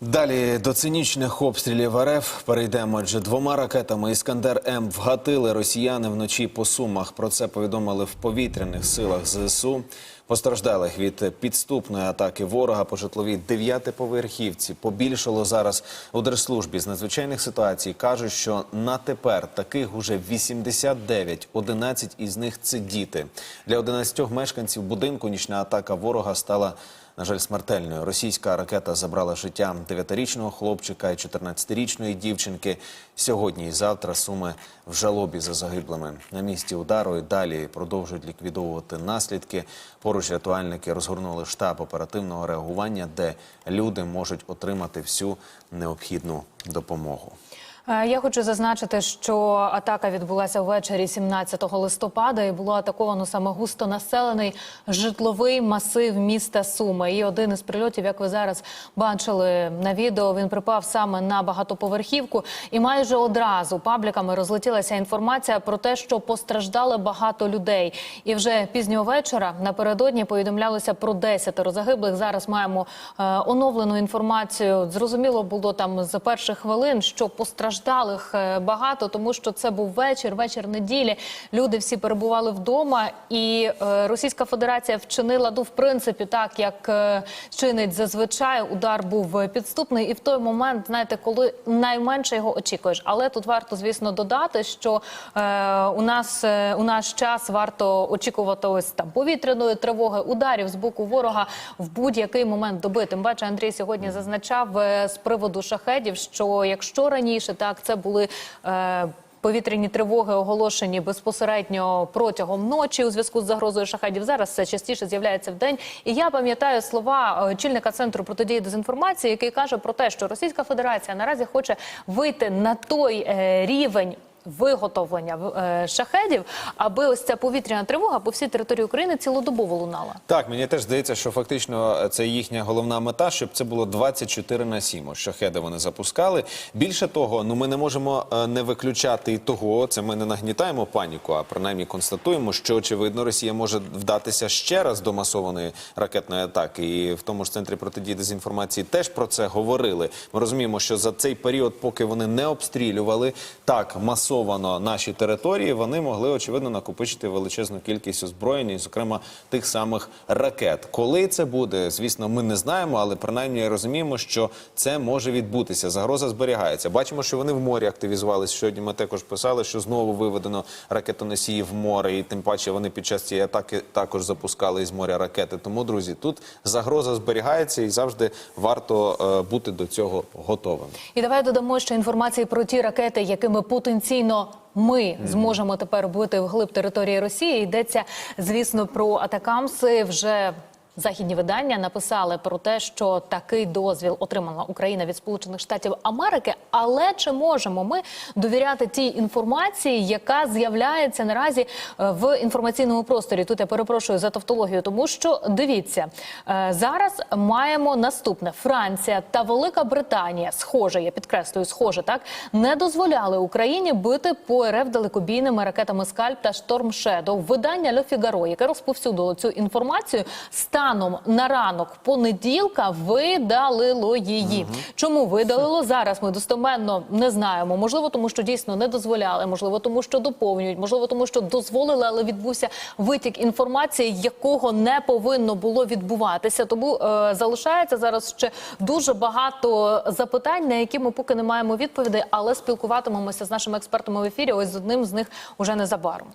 Далі до цинічних обстрілів РФ перейдемо. Адже двома ракетами Іскандер М вгатили росіяни вночі по сумах. Про це повідомили в повітряних силах ЗСУ. Постраждалих від підступної атаки ворога по житловій дев'ятиповерхівці побільшало зараз у держслужбі з надзвичайних ситуацій. кажуть, що на тепер таких уже 89, 11 із них це діти. Для 11 мешканців будинку нічна атака ворога стала на жаль, смертельною. Російська ракета забрала життя 9-річного хлопчика і 14-річної дівчинки. Сьогодні і завтра суми в жалобі за загиблими. На місці удару і далі продовжують ліквідовувати наслідки. Поруч рятувальники розгорнули штаб оперативного реагування, де люди можуть отримати всю необхідну допомогу. Е, Я хочу зазначити, що атака відбулася ввечері 17 листопада і було атаковано саме густонаселений житловий масив міста Суми. І один із прильотів, як ви зараз бачили на відео, він припав саме на багатоповерхівку. І майже одразу пабліками розлетілася інформація про те, що постраждали багато людей. І вже пізнього вечора напередодні повідомлялося про 10 загиблих. Зараз маємо е, оновлену інформацію. Зрозуміло було там з перших хвилин, що постраждалих е, багато, тому що це був вечір, вечір неділі. Люди всі перебували вдома, і е, Російська Федерація вчинила ну, в принципі так, як е, чинить зазвичай. Удар був підступний, і в той момент, знаєте, коли найменше його очікуєш. Але тут варто, звісно, додати, що у нас у наш час варто очікувати ось там повітряної тривоги, ударів з боку ворога в будь-який момент доби. Тим паче Андрій сьогодні зазначав з приводу шахедів, що якщо раніше так це були. Е, Повітряні тривоги оголошені безпосередньо протягом ночі у зв'язку з загрозою шахедів. Зараз це частіше з'являється в день. І я пам'ятаю слова чільника очільника центру протидії дезінформації, який каже про те, що Російська Федерація наразі хоче вийти на той е, рівень. Виготовлення е, шахедів, аби ось ця повітряна тривога по всій території України цілодобово лунала. Так, мені теж здається, що фактично це їхня головна мета, щоб це було 24 на 7. Ось Шахеди вони запускали. Більше того, ну ми не можемо е, не виключати і того, це ми не нагнітаємо паніку, а принаймні констатуємо, що очевидно Росія може вдатися ще раз до масованої ракетної атаки. І в тому ж центрі протидії дезінформації теж про це говорили. Ми розуміємо, що за цей період, поки вони не обстрілювали так масово наші території, вони могли очевидно накопичити величезну кількість озброєння, і, зокрема тих самих ракет. Коли це буде, звісно, ми не знаємо, але принаймні розуміємо, що це може відбутися. Загроза зберігається. Бачимо, що вони в морі активізувалися. Сьогодні ми також писали, що знову виведено ракетоносії в море, і тим паче вони під час цієї атаки також запускали із моря ракети. Тому, друзі, тут загроза зберігається і завжди варто е, бути до цього готовим. І давай додамо ще інформації про ті ракети, якими потенційно ми зможемо тепер бути вглиб території Росії. Йдеться, звісно, про атакамси. Вже західні видання написали про те, що такий дозвіл отримала Україна від Сполучених Штатів Америки. Але чи можемо ми довіряти тій інформації, яка з'являється наразі е, в інформаційному просторі? Тут я перепрошую за тавтологію, тому що дивіться е, зараз маємо наступне: Франція та Велика Британія, схоже, я підкреслюю, схоже, так не дозволяли Україні бити по РФ далекобійними ракетами Скальп та Шторм Шедоу. Видання Ле Фігаро, яке розповсюдило цю інформацію, станом на ранок понеділка видалило її. Чому видалило зараз? Ми достоменно не знаємо. Можливо, тому що дійсно не дозволяли, можливо, тому що доповнюють, можливо, тому що дозволили, але відбувся витік інформації, якого не повинно було відбуватися. Тому е, залишається зараз ще дуже багато запитань, на які ми поки не маємо відповідей, але спілкуватимемося з нашими експертами в ефірі. Ось з одним з них уже незабаром.